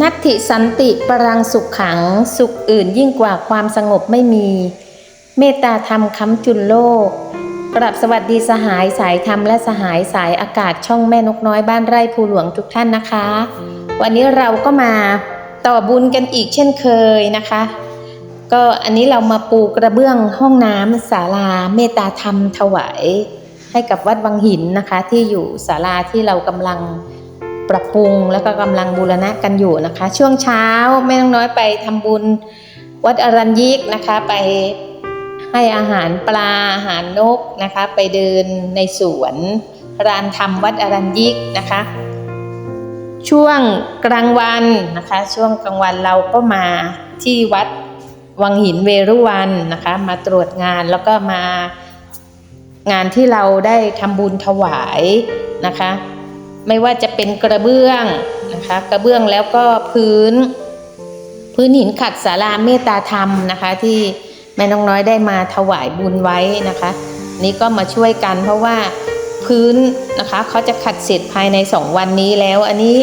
นัตถิสันติปรังสุขขัง สุขอื่นยิ่งกว่าความสงบไม่มี เมตตาธรรมค้ำจุนโลกกราบสวัสดีสหายสายธรรมและสหายสายอากาศช่องแม่นกน้อยบ้านไร่ภูหลวงทุกท่านนะคะ วันนี้เราก็มาต่อบุญกันอีกเช่นเคยนะคะ ก็อันนี้เรามาปูกระเบื้องห้องน้ำศาลาเมตตาธรรมถวายให้กับวัดวังหินนะคะ ที่อยู่ศาลาที่เรากำลัง ปรับปรุงแล้วก็กำลังบูรณะกันอยู่นะคะ ช่วงเช้าแม่น้องน้อยไปทำบุญวัดอรัญยิกนะคะไปให้อาหารปลาอาหารนกนะคะ ไปเดินในสวนรานธรรมวัดอรัญยิกนะคะ ช่วงกลางวันนะคะ ช่วงกลางวันเราก็มาที่วัดวังหินเวรุวันนะคะ มาตรวจงานแล้วก็มางานที่เราได้ทำบุญถวายนะคะ ไม่ว่าจะเป็นกระเบื้องนะคะกระเบื้องแล้วก็พื้น พื้นหินขัดศาลาเมตตาธรรมนะคะ ที่แม่น้องน้อยได้มาถวายบุญไว้นะคะ นี่ก็มาช่วยกันเพราะว่าพื้นนะคะเขาจะขัดเสร็จภายในสองวันนี้แล้ว อันนี้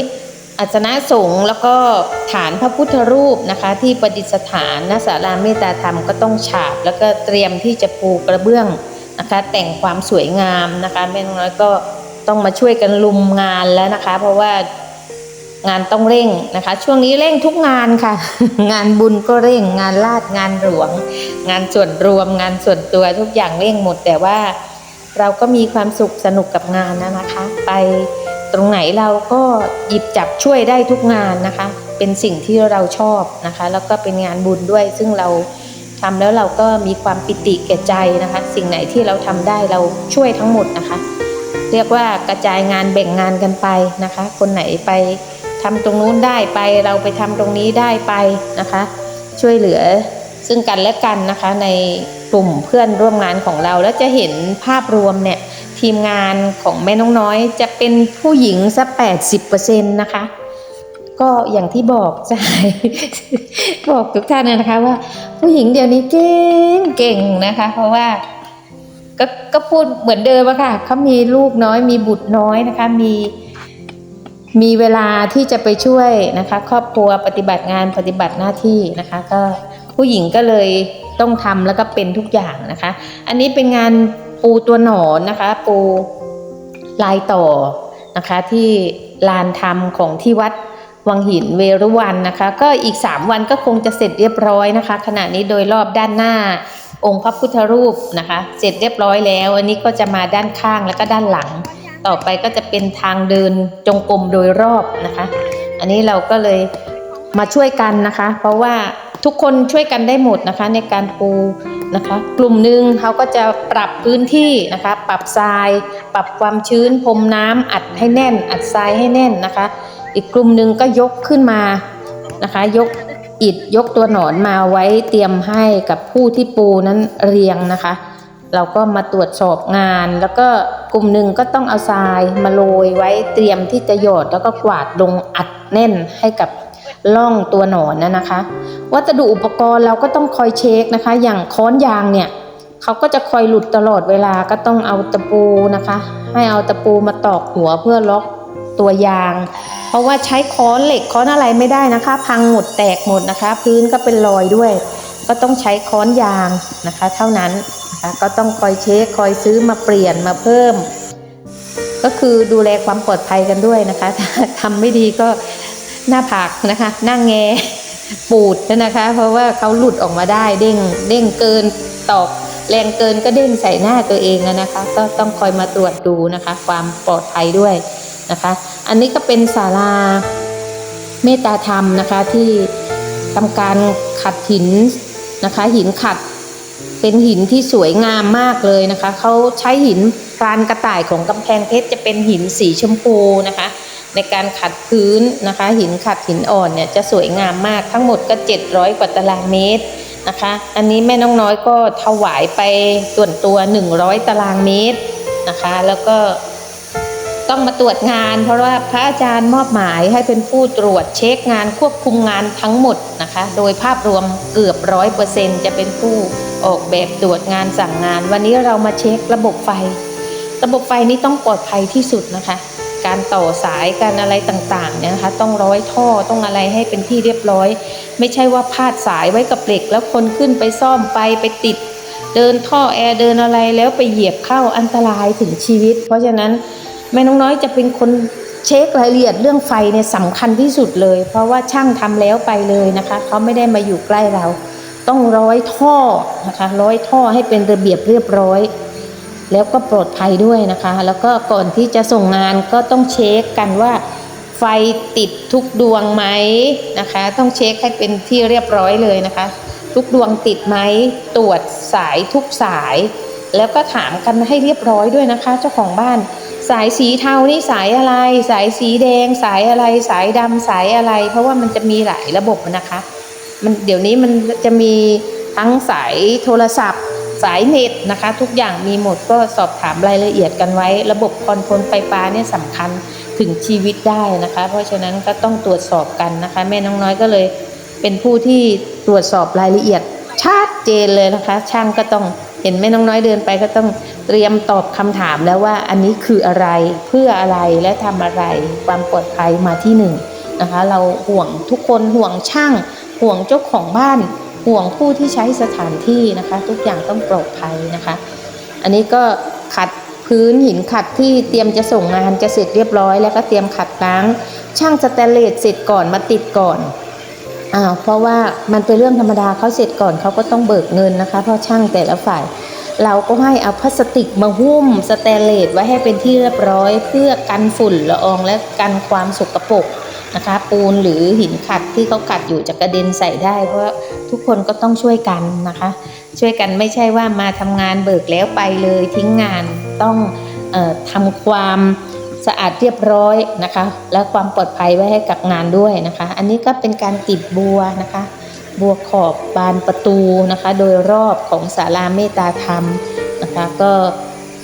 อาสนะสงฆ์แล้วก็ฐานพระพุทธรูปนะคะ ที่ประดิษฐานณศาลาเมตตาธรรมก็ต้องฉาบ แล้วก็เตรียมที่จะปูกระเบื้องนะคะ แต่งความสวยงามนะคะแม่น้องน้อยก็ ต้องมาช่วยกันลุมงานแล้วนะคะ เพราะว่างานต้องเร่งนะคะ ช่วงนี้เร่งทุกงานค่ะ งานบุญก็เร่ง งานลาดงานหลวง งานส่วนรวม งานส่วนตัวทุกอย่างเร่งหมด แต่ว่าเราก็มีความสุขสนุกกับงานนะนะคะ ไปตรงไหนเราก็หยิบจับช่วยได้ทุกงานนะคะ เป็นสิ่งที่เราชอบนะคะ แล้วก็เป็นงานบุญด้วย ซึ่งเราทำแล้วเราก็มีความปิติแก่ใจนะคะ สิ่งไหนที่เราทำได้เราช่วยทั้งหมดนะคะ เรียกว่ากระจายงานแบ่งงานกันไปนะคะ คนไหนไปทำตรงนู้นได้ไปเราไปทำตรงนี้ได้ไปนะคะ ช่วยเหลือซึ่งกันและกันนะคะในกลุ่มเพื่อนร่วมงานของเรา แล้วจะเห็นภาพรวมเนี่ยทีมงานของแม่น้องน้อย จะเป็นผู้หญิงสักแปดสิบเปอร์เซ็นต์นะคะ ก็อย่างที่บอกจะบอกทุกท่านนะคะว่า ผู้หญิงเดี๋ยวนี้เก่งเก่งนะคะ เพราะว่า ก็ก็พูดเหมือนเดิมอะค่ะเขามีลูกน้อย มีบุตรน้อยนะคะ มีมีเวลาที่จะไปช่วยนะคะ ครอบครัวปฏิบัติงานปฏิบัติหน้าที่นะคะ ก็ผู้หญิงก็เลยต้องทำแล้วก็เป็นทุกอย่างนะคะ อันนี้เป็นงานปูตัวหนอนนะคะ ปูลายต่อนะคะ ที่ลานธรรมของที่วัดวังหินเวรุวันนะคะ ก็อีก 3 วันก็คงจะเสร็จเรียบร้อยนะคะ ขณะนี้โดยรอบด้านหน้า องค์พระพุทธรูปนะคะ เสร็จเรียบร้อยแล้ว อันนี้ก็จะมาด้านข้างแล้วก็ด้านหลัง ต่อไปก็จะเป็นทางเดินจงกรมโดยรอบนะคะ อันนี้เราก็เลยมาช่วยกันนะคะ เพราะว่าทุกคนช่วยกันได้หมดนะคะ ในการปูนะคะ กลุ่มหนึ่งเขาก็จะปรับพื้นที่นะคะ ปรับทราย ปรับความชื้นพรมน้ำอัดให้แน่น อัดทรายให้แน่นนะคะ อีกกลุ่มหนึ่งก็ยกขึ้นมานะคะ ยก อิฐยกตัวหนอนมาไว้เตรียมให้กับผู้ที่ปูนั้นเรียงนะคะ เราก็มาตรวจสอบงาน แล้วก็กลุ่มหนึ่งก็ต้องเอาทรายมาโรยไว้เตรียมที่จะหยดแล้วก็กวาดลงอัดแน่นให้กับล่องตัวหนอนนะนะคะ วัสดุอุปกรณ์เราก็ต้องคอยเช็คนะคะ อย่างค้อนยางเนี่ยเขาก็จะคอยหลุดตลอดเวลาก็ต้องเอาตะปูนะคะ ให้เอาตะปูมาตอกหัวเพื่อล็อก ตัวยาง เพราะว่าใช้ค้อนเหล็กค้อนอะไรไม่ได้นะคะ พังหมดแตกหมดนะคะ พื้นก็เป็นรอยด้วย ก็ต้องใช้ค้อนยางนะคะ เท่านั้นนะคะก็ต้องคอยเช็คคอยซื้อมาเปลี่ยนมาเพิ่ม ก็คือดูแลความปลอดภัยกันด้วยนะคะถ้าทำไม่ดีก็หน้าผากนะคะหน้าแงปูดนะคะ เพราะว่าเขาหลุดออกมาได้เด้งเด้งเกินตอกแรงเกินก็เด้งใส่หน้าตัวเองอะนะคะ ก็ต้องคอยมาตรวจดูนะคะ ความปลอดภัยด้วย นะคะ อันนี้ก็เป็นศาลาเมตตาธรรมนะคะที่ทำการขัดหินนะคะ หินขัดเป็นหินที่สวยงามมากเลยนะคะเขาใช้หินพรานกระต่ายของกำแพงเพชรจะเป็นหินสีชมพูนะคะ ในการขัดพื้นนะคะ หินขัดหินอ่อนเนี่ยจะสวยงามมากทั้งหมดก็ 700 กว่าตารางเมตรนะคะ อันนี้แม่น้องน้อยก็ถวายไปส่วนตัว 100 ตารางเมตรนะคะ แล้วก็ ต้องมาตรวจงาน เพราะว่าพระอาจารย์มอบหมายให้เป็นผู้ตรวจเช็คงานควบคุมงานทั้งหมดนะคะ โดยภาพรวมเกือบร้อยเปอร์เซ็นจะเป็นผู้ออกแบบตรวจงานสั่งงาน วันนี้เรามาเช็คระบบไฟ ระบบไฟนี้ต้องปลอดภัยที่สุดนะคะ การต่อสายการอะไรต่างๆเนี่ยนะคะ ต้องร้อยท่อต้องอะไรให้เป็นที่เรียบร้อย ไม่ใช่ว่าพาดสายไว้กับเหล็ก แล้วคนขึ้นไปซ่อมไปไปติด เดินท่อแอร์เดินอะไรแล้วไปเหยียบเข้าอันตรายถึงชีวิต เพราะฉะนั้น แม่น้องน้อยจะเป็นคนเช็ครายละเอียดเรื่องไฟเนี่ยสำคัญที่สุดเลย เพราะว่าช่างทำแล้วไปเลยนะคะเขาไม่ได้มาอยู่ใกล้เรา ต้องร้อยท่อนะคะร้อยท่อให้เป็นระเบียบเรียบร้อย แล้วก็ปลอดภัยด้วยนะคะ แล้วก็ก่อนที่จะส่งงานก็ต้องเช็คกันว่าไฟติดทุกดวงไหมนะคะ ต้องเช็คให้เป็นที่เรียบร้อยเลยนะคะ ทุกดวงติดไหมตรวจสายทุกสาย แล้วก็ถามกันให้เรียบร้อยด้วยนะคะ เจ้าของบ้าน สายสีเทานี่สายอะไร สายสีแดง สายอะไร สายดำสายอะไร เพราะว่ามันจะมีหลายระบบนะคะ มันเดี๋ยวนี้มันจะมีทั้งสายโทรศัพท์ สายเน็ตนะคะ ทุกอย่างมีหมดก็สอบถามรายละเอียดกันไว้ ระบบคอนโทรลไฟฟ้าเนี่ยสำคัญถึงชีวิตได้นะคะ เพราะฉะนั้นก็ต้องตรวจสอบกันนะคะ แม่น้องน้อยก็เลยเป็นผู้ที่ตรวจสอบรายละเอียดชัดเจนเลยนะคะ ช่างก็ต้องเห็นแม่น้องน้อยเดินไปก็ต้อง เตรียมตอบคำถามแล้วว่าอันนี้คืออะไรเพื่ออะไรและทำอะไรความปลอดภัยมาที่หนึ่งนะคะ เราห่วงทุกคนห่วงช่าง ห่วงเจ้าของบ้าน ห่วงผู้ที่ใช้สถานที่นะคะ ทุกอย่างต้องปลอดภัยนะคะ อันนี้ก็ขัดพื้นหินขัดที่เตรียมจะส่งงานจะเสร็จเรียบร้อย แล้วก็เตรียมขัดล้าง ช่างสแตนเลสเสร็จก่อนมาติดก่อนอ่าเพราะว่ามันเป็นเรื่องธรรมดาเขาเสร็จก่อนเขาก็ต้องเบิกเงินนะคะ เพราะช่างแต่ละฝ่าย เราก็ให้เอาพลาสติกมาหุ้มสแตนเลสไว้ให้เป็นที่เรียบร้อย เพื่อกันฝุ่นละอองและกันความสกปรกนะคะ ปูนหรือหินขัดที่เขาขัดอยู่จะกระเด็นใส่ได้ เพราะทุกคนก็ต้องช่วยกันนะคะ ช่วยกันไม่ใช่ว่ามาทำงานเบิกแล้วไปเลยทิ้งงานต้องออทำความสะอาดเรียบร้อยนะคะ และความปลอดภัยไว้ให้กับงานด้วยนะคะ อันนี้ก็เป็นการติดบัวนะคะ บัวขอบบานประตูนะคะ โดยรอบของศาลาเมตตาธรรมนะคะ ก็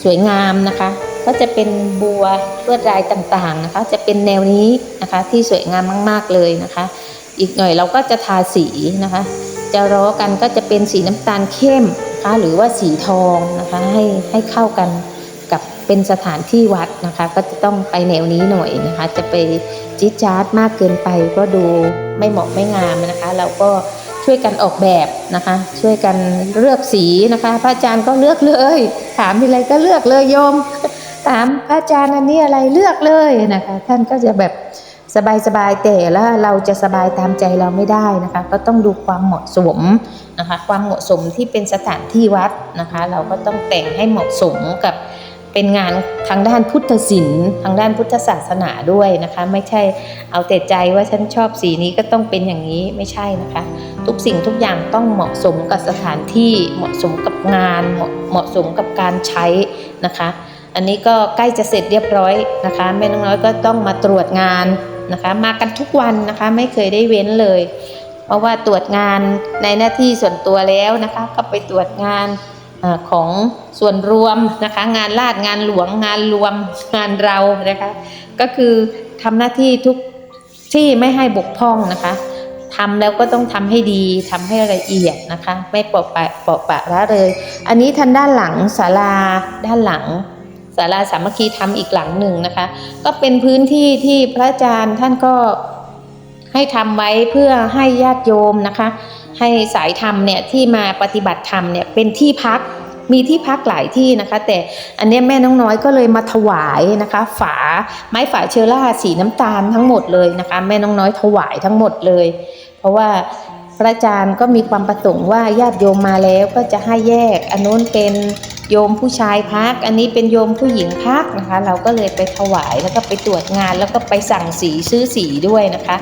สวยงามนะคะ ก็จะเป็นบัวลวดลายต่างๆนะคะ จะเป็นแนวนี้นะคะที่สวยงามมาก ๆเลยนะคะ อีกหน่อยเราก็จะทาสีนะคะ จะล้อกันก็จะเป็นสีน้ำตาลเข้มนะคะหรือว่าสีทองนะคะให้ให้เข้ากันกับเป็นสถานที่วัดนะคะ ก็จะต้องไปแนวนี้หน่อยนะคะ จะไป จิ๊ดจ๊าดมากเกินไปก็ดูไม่เหมาะไม่งามนะคะ เราก็ช่วยกันออกแบบนะคะ ช่วยกันเลือกสีนะคะ พระอาจารย์ก็เลือกเลย ถามอะไรก็เลือกเลยโยม ถามพระอาจารย์อันนี้อะไรเลือกเลยนะคะ ท่านก็จะแบบสบายๆแต่แล้วเราจะสบายตามใจเราไม่ได้นะคะ ก็ต้องดูความเหมาะสมนะคะ ความเหมาะสมที่เป็นสถานที่วัดนะคะ เราก็ต้องแต่งให้เหมาะสมกับ เป็นงานทางด้านพุทธศิลป์ทางด้านพุทธศาสนาด้วยนะคะ ไม่ใช่เอาแต่ใจว่าฉันชอบสีนี้ก็ต้องเป็นอย่างนี้ไม่ใช่นะคะ ทุกสิ่งทุกอย่างต้องเหมาะสมกับสถานที่เหมาะสมกับงานเหมาะสมกับการใช้นะคะ อันนี้ก็ใกล้จะเสร็จเรียบร้อยนะคะแม่น้องน้อยก็ต้องมาตรวจงานนะคะ มากันทุกวันนะคะไม่เคยได้เว้นเลย เพราะว่าตรวจงานในหน้าที่ส่วนตัวแล้วนะคะ ก็ไปตรวจงาน ของส่วนรวมนะคะงานลาดงานหลวงงานรวมงานเรานะคะก็คือทำหน้าที่ทุกที่ไม่ให้บกพร่องนะคะทำแล้วก็ต้องทำให้ดีทำให้ละเอียดนะคะ ไม่เปาะปะเปาะปะละเลย อันนี้ทางด้านหลังศาลาด้านหลังศาลาสามัคคีธรรมอีกหลังหนึ่งนะคะ ก็เป็นพื้นที่ที่พระอาจารย์ท่านก็ให้ทำไว้เพื่อให้ญาติโยมนะคะ ให้สายธรรมเนี่ยที่มาปฏิบัติธรรมเนี่ยเป็นที่พักมีที่พักหลายที่นะคะ แต่อันนี้แม่น้องน้อยก็เลยมาถวายนะคะ ฝาไม้ฝาเชอร่าสีน้ำตาลทั้งหมดเลยนะคะ แม่น้องน้อยถวายทั้งหมดเลย เพราะว่าพระอาจารย์ก็มีความประสงค์ว่าญาติโยมมาแล้วก็จะให้แยกอันนู้นเป็นโยมผู้ชายพัก อันนี้เป็นโยมผู้หญิงพักนะคะ เราก็เลยไปถวายแล้วก็ไปตรวจงานแล้วก็ไปสั่งสีซื้อสีด้วยนะคะ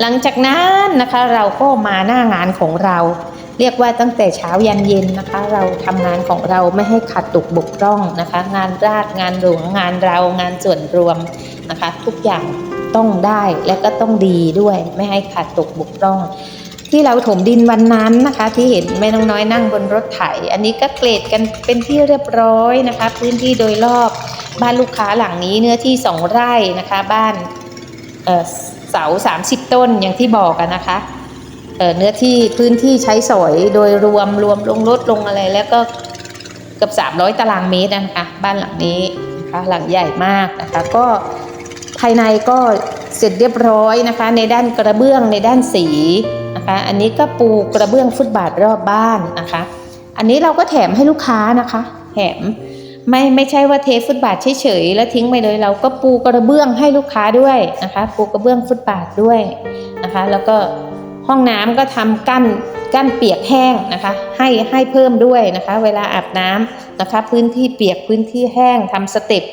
หลังจากนั้นนะคะเราก็มาหน้างานของเรา เรียกว่าตั้งแต่เช้ายันเย็นนะคะ เราทำงานของเราไม่ให้ขาดตกบกพร่องนะคะ งานราชงานหลวงงานเรางานส่วนรวมนะคะ ทุกอย่างต้องได้และก็ต้องดีด้วยไม่ให้ขาดตกบกพร่อง ที่เราถมดินวันนั้นนะคะ ที่เห็นแม่น้องน้อยนั่งบนรถไถ อันนี้ก็เกรดกันเป็นที่เรียบร้อยนะคะ พื้นที่โดยรอบบ้านลูกค้าหลังนี้เนื้อที่สองไร่นะคะ บ้าน เสาสามสิบต้นอย่างที่บอกกันนะคะเเนื้อที่พื้นที่ใช้สอยโดยรวมรวมลงรถลงอะไรแล้วก็เกือบ300 ตารางเมตรนะคะบ้านหลังนี้นะคะหลังใหญ่มากนะคะก็ภายในก็เสร็จเรียบร้อยนะคะ ในด้านกระเบื้องในด้านสีนะคะอันนี้ก็ปูกระเบื้องฟุตบาทรอบบ้านนะคะ อันนี้เราก็แถมให้ลูกค้านะคะ แถม ไม่ไม่ใช่ว่าเทฟุตบาทเฉยๆแล้วทิ้งไปเลยเราก็ปูกระเบื้องให้ลูกค้าด้วยนะคะ ปูกระเบื้องฟุตบาทด้วยนะคะ แล้วก็ห้องน้ำก็ทำกั้นกั้นเปียกแห้งนะคะ ให้ให้เพิ่มด้วยนะคะ เวลาอาบน้ำนะคะ พื้นที่เปียกพื้นที่แห้งทำสเต็ป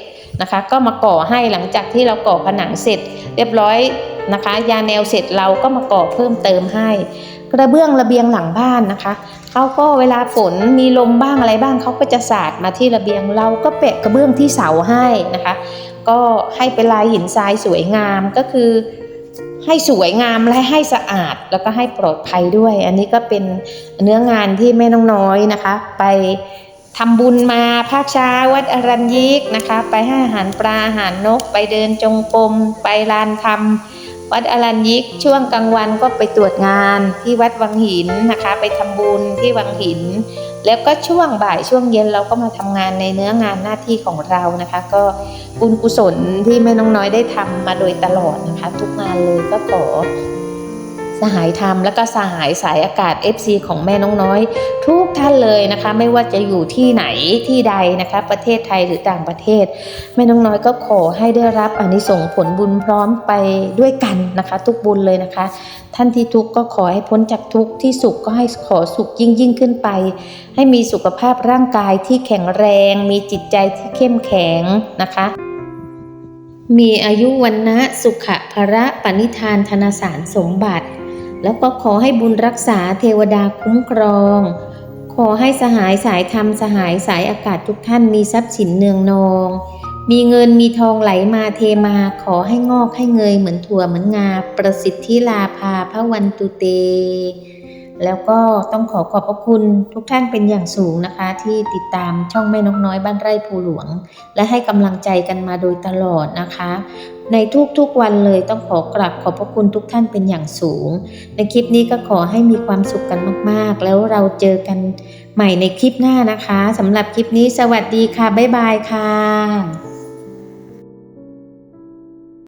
นะคะ ก็มาก่อให้หลังจากที่เราก่อผนังเสร็จ เรียบร้อยนะคะ ยาแนวเสร็จเราก็มาก่อเพิ่มเติมให้ กระเบื้องระเบียงหลังบ้านนะคะเขาก็เวลาฝนมีลมบ้างอะไรบ้างเขาก็จะสาดมาที่ระเบียงเราก็แปะกระเบื้องที่เสาให้นะคะ ก็ให้เป็นลายหินทรายสวยงามก็คือให้สวยงามและให้สะอาดแล้วก็ให้ปลอดภัยด้วย อันนี้ก็เป็นเนื้องานที่แม่น้องน้อยนะคะ ไป ทำบุญมาภาคเช้าวัดอรัญยิกนะคะ ไปให้อาหารปลาอาหารนก ไปเดินจงกรมไปลานธรรม วัดอรัญยิกช่วงกลางวันก็ไปตรวจงานที่วัดวังหินนะคะ ไปทำบุญที่วังหิน แล้วก็ช่วงบ่ายช่วงเย็นเราก็มาทำงานในเนื้องานหน้าที่ของเรานะคะ ก็บุญกุศลที่แม่น้องน้อยได้ทำมาโดยตลอดนะคะ ทุกงานเลยก็ขอ สหายธรรมแล้วก็สหายสายอากาศ FC ของแม่น้องน้อย ทุกท่านเลยนะคะ ไม่ว่าจะอยู่ที่ไหนที่ใดนะคะ ประเทศไทยหรือต่างประเทศ แม่น้องน้อยก็ขอให้ได้รับอนิสงส์ผลบุญพร้อมไปด้วยกันนะคะ ทุกบุญเลยนะคะ ท่านที่ทุกข์ก็ขอให้พ้นจากทุกข์ที่สุขก็ให้ขอสุขยิ่งยิ่งขึ้นไป ให้มีสุขภาพร่างกายที่แข็งแรง มีจิตใจที่เข้มแข็งนะคะมีอายุวันนะสุขะภระปณิธานธนสารสมบัติ แล้วก็ขอให้บุญรักษาเทวดาคุ้มครอง ขอให้สหายสายธรรมสหายสายอากาศทุกท่านมีทรัพย์สินเนืองนอง มีเงินมีทองไหลมาเทมาขอให้งอกให้เงยเหมือนถั่วเหมือนงา ประสิทธิลาภาพระวันตุเต แล้วก็ต้องขอขอบพระคุณทุกท่านเป็นอย่างสูงนะคะ ที่ติดตามช่องแม่นกน้อยบ้านไร่ภูหลวง และให้กำลังใจกันมาโดยตลอดนะคะ ในทุกๆวันเลยต้องขอกราบขอบพระคุณทุกท่านเป็นอย่างสูง ในคลิปนี้ก็ขอให้มีความสุขกันมากๆ แล้วเราเจอกันใหม่ในคลิปหน้านะคะสำหรับคลิปนี้สวัสดีค่ะบ๊ายบายค่ะ